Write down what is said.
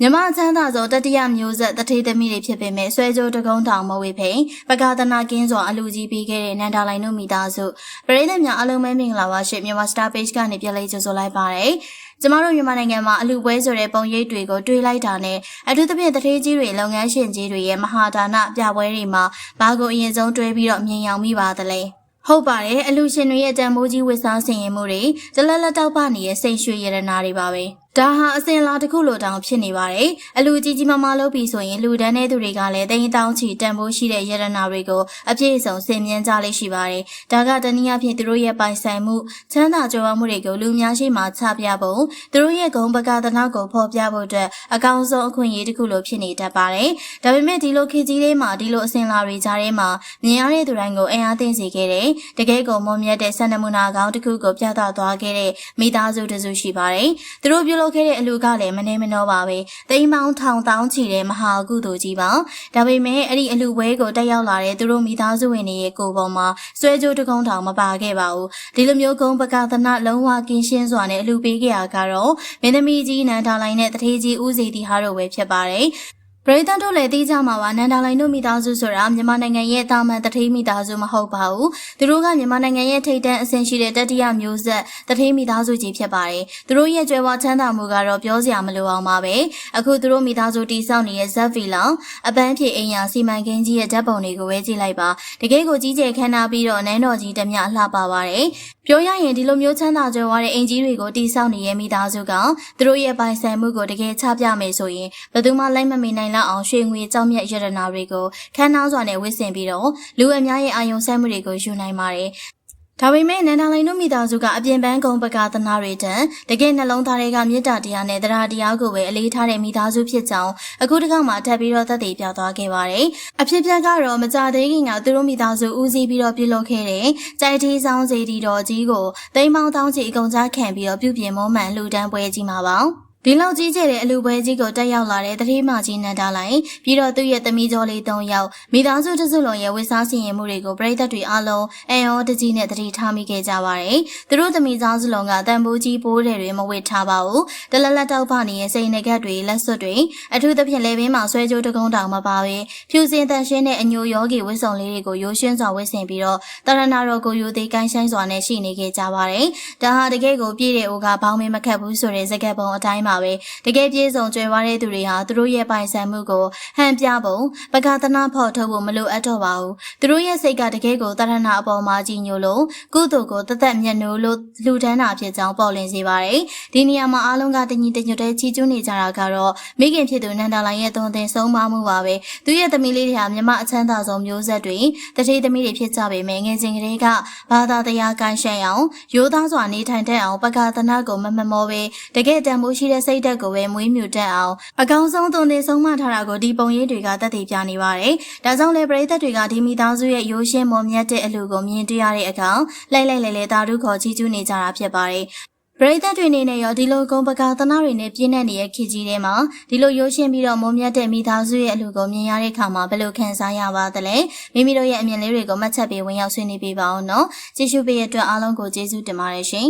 မြမချမ်းသာသောတတိယမျိုးဆက်တထေးသမီးတွေဖြစ်ပေမဲ့ဆွဲကြိုးတကုံးတောင်မဝေဖိန်ပကာသနာကင်းစွာအလူကြီးပေးခဲ့တဲ့နန္ဒာလိုင်တို့မိသားစုပရိသတ်များအလုံးမဲမင်္ဂလာပါရှင်မြန်မာ Star Page ကနေပြန်လေးကြိုဆိုလိုက်ပါတယ်ကျမတို့မြန်မာနိုင်ငံမှာအလူပွဲဆိုတဲ့ပုံရိပ်တွေကိုတွေးလိုက်တာနဲ့အထူးသဖြင့်တထေးကြီးတွေလုပ်ငန်းရှင်ကြီးတွေရဲ့မဟာဒါနပြပွဲတွေမှာဘာကိုအရင်ဆုံးတွေးပြီးတော့မြင်ရောက်မိပါသလဲဟုတ်ပါတယ်အလူရှင်တွေရဲ့တန်ဖိုးကြီးဝစ်စားဆင်ရင်မှုတွေတလက်လက်တောက်ပနေတဲ့စိတ်ရွှေရတနာတွေပါပဲ ဒါဟာအစင်လာတစ်ခုလိုတောင်ဖြစ်နေပါတယ်အလူကြီးကြီးမားမားလုပ်ပြီးဆိုရင်လူတန်းတဲ့သူတွေကလည်းတိန်တောင်းချီတန်ဖိုးရှိတဲ့ရတနာတွေကိုအပြည့်အစုံဆင်မြန်းကြလိမ့်ရှိပါတယ်ဒါကတနည်းအားဖြင့်သူတို့ရဲ့ပိုင်ဆိုင်မှုချမ်းသာကြွယ်ဝမှုတွေကိုလူများရှိမှချပြဖို့သူတို့ရဲ့ဂုဏ်ပကသနာကိုဖော်ပြဖို့အတွက်အကောင်းဆုံးအခွင့်အရေးတစ်ခုလိုဖြစ်နေတတ်ပါတယ်ဒါပေမဲ့ဒီလိုခေတ်ကြီးလေးမှာဒီလိုအစင်လာတွေကြားထဲမှာမြင်ရတဲ့သူတိုင်းကိုအင်အားသိစေခဲ့တဲ့တကယ်ကိုမွန်မြတ်တဲ့စံနမူနာကောင်းတစ်ခုကိုပြသသွားခဲ့တဲ့မိသားစုတစုရှိပါတယ်သူတို့ပြုလုပ်ခဲ့တဲ့အလူကလည်းမနေမနှောပါပဲတိမ်မောင်းထောင်တောင်းချီတဲ့မဟာကုသိုလ်ကြီးပါဒါပေမဲ့အဲ့ဒီအလူပွဲကိုတက်ရောက်လာတဲ့သူတို့မိသားစုဝင်တွေရဲ့ကိုယ်ပေါ်မှာဆွဲကြိုးတကုံးတောင်မပါခဲ့ပါဘူးဒီလိုမျိုးကုန်းပကသနာလုံးဝကင်းရှင်းစွာနဲ့အလူပေးခဲ့ရကတော့မင်းသမီးကြီးနန္ဒာလိုင်းနဲ့တထေးကြီးဦးစီတီဟာတို့ပဲဖြစ်ပါတယ် ပရိသတ်တို့လည်းသိကြမှာပါနန္ဒာလိုင်တို့မိသားစုဆိုတာမြန်မာနိုင်ငံရဲ့တာမန်တထေးမိသားစုမဟုတ်ပါဘူးသူတို့ကမြန်မာနိုင်ငံရဲ့ထိပ်တန်းအဆင့်ရှိတဲ့တတိယမျိုးဆက်တထေးမိသားစုကြီးဖြစ်ပါတယ်သူတို့ရဲ့ကြွယ်ဝချမ်းသာမှုကတော့ပြောစရာမလိုအောင်ပါပဲအခုသူတို့မိသားစုတိစောက်နေတဲ့ဇက်ဖီလောင်အပန်းဖြေအိမ်ယာစီမံကိန်းကြီးရဲ့ဓာတ်ပုံတွေကိုပဲကြည့်လိုက်ပါတကယ်ကိုကြီးကျယ်ခမ်းနားပြီးတော့နန်းတော်ကြီးတမျှလှပပါတယ်ပြောရရင်ဒီလိုမျိုးချမ်းသာကြွယ်ဝတဲ့အိမ်ကြီးတွေကိုတိစောက်နေတဲ့မိသားစုကသူတို့ရဲ့ပိုင်ဆိုင်မှုကိုတကယ်ချပြမယ်ဆိုရင်ဘယ်သူမှလိုက်မမီနိုင်လောက်အောင်ရွှေငွေကြောက်မြတ်ရတနာတွေကိုခမ်းနားစွာနဲ့ဝစ်ဆင်ပြီးတော့လူအများရဲ့အာယုံဆက်မှုတွေကိုယူနိုင်ပါတယ်ဒါပေမဲ့နန္ဒာလိုင်တို့မိသားစုကအပြင်ပန်းကုံပကာသနာတွေတန်တကယ်နှလုံးသားတွေကမေတ္တာတရားနဲ့တရားတရားကိုပဲအလေးထားတဲ့မိသားစုဖြစ်ကြောင်းအခုတစ်ခါမှထပ်ပြီးတော့သက်သေပြသခဲ့ပါတယ်။အဖြစ်ပြက်ကတော့မကြသေးခင်ကသူတို့မိသားစုဦးစီးပြီးတော့ပြုလုပ်ခဲ့တဲ့ကြိုက်တီးဆောင်စီတီတော်ကြီးကိုတိမ်မောင်းတောင်းချီအကုန်ကြားခံပြီးတော့ပြုပြင်မုံမှန်လှူဒန်းပွဲကြီးမှာပါ။ ဒီလောက်ကြီးကျယ်တဲ့အလူပွဲကြီးကိုတက်ရောက်လာတဲ့တတိမကြီးနန္ဒာလိုင်ပြီးတော့သူ့ရဲ့သမီးကျော်လေး၃ယောက်မိသားစုတစုလုံးရဲ့ဝစ်စားစီရင်မှုတွေကိုပြည်သက်တွေအားလုံးအန်ရောတကြီးနဲ့တတိထားမိခဲ့ကြပါတယ်။သူတို့သမီးသားစုလုံးကတန်ဖိုးကြီးပိုးတယ်တွေမဝစ်ထားပါဘူး။တလက်လက်တောက်ဖနေတဲ့စိန်နေကက်တွေလက်စွပ်တွေအထူးသဖြင့်လေပင်မှာဆွဲကြိုးတကုံးတောင်မပါပဲဖြူစင်တန်ရှင်းတဲ့အညိုယောဂီဝစ်စုံလေးတွေကိုရိုးရှင်းစွာဝစ်ဆင်ပြီးတော့တရဏတော်ကိုယူသေးကိုင်းဆိုင်စွာနဲ့ရှိနေခဲ့ကြပါတယ်။ဒါဟာတကယ်ကိုပြည့်တဲ့အိုကဘောင်းမင်းမခတ်ဘူးဆိုတဲ့စကားပုံအတိုင်းပါပဲ တကယ်ပြေဆုံးကြွယ်ဝတဲ့သူတွေဟာသူတို့ရဲ့ပိုင်ဆိုင်မှုကိုဟန်ပြပုံပကသနာဖော်ထုတ်ဖို့မလိုအပ်တော့ပါဘူးသူတို့ရဲ့စိတ်ကတကယ်ကိုတရဏအပေါ်မှာကြီးညိုလို့ကုသိုလ်ကိုတသက်မျက်နှိုးလို့လှူဒန်းတာဖြစ်ကြောင်းပေါ်လင်းစေပါတယ်ဒီနေရာမှာအားလုံးကတညီတညွတ်တဲ့ချီးကျူးနေကြတာကတော့မိခင်ဖြစ်သူနန္ဒာလိုင်ရဲ့သွန်သင်ဆုံးမမှုပါပဲသူရဲ့သမီးလေးတွေဟာမြမအချမ်းသာဆုံးမျိုးဆက်တွေတတိသမီးတွေဖြစ်ကြပေမဲ့ငယ်စဉ်ကလေးကဘာသာတရားကိုင်းရှမ်းအောင်ရိုးသားစွာနေထိုင်တတ်အောင်ပကသနာကိုမမမောပဲတကယ်တန်ဖိုးရှိတဲ့စိတ်ဓာတ်ကိုပဲမွေးမြူတတ်အောင်အကောင်းဆုံးသွန်သင်ဆုံးမထားတာကိုဒီပုံရိပ်တွေကသက်သေပြနေပါတယ်။ဒါကြောင့်လေပရိသတ်တွေကဒီမိသားစုရဲ့ရိုးရှင်းမွန်မြတ်တဲ့အလူကိုမြင်တွေ့ရတဲ့အခါလိုက်လိုက်လေလေတာဓုခေါ်ချီးကျူးနေကြတာဖြစ်ပါတယ်။ပရိသတ်တွေနေနဲ့ရောဒီလိုကုံပကာသနာတွေနဲ့ပြည့်နေတဲ့ခေတ်ကြီးထဲမှာဒီလိုရိုးရှင်းပြီးတော့မုံမြတ်တဲ့မိသားစုရဲ့အလူကိုမြင်ရတဲ့အခါမှာဘယ်လိုခံစားရပါသလဲမိမိတို့ရဲ့အမြင်လေးတွေကိုမှတ်ချက်ပေးဝင်ရောက်ဆွေးနွေးပေးပါအောင်နော်ကြည့်ရှုပေးရတဲ့အတွက်အားလုံးကိုကျေးဇူးတင်ပါတယ်ရှင်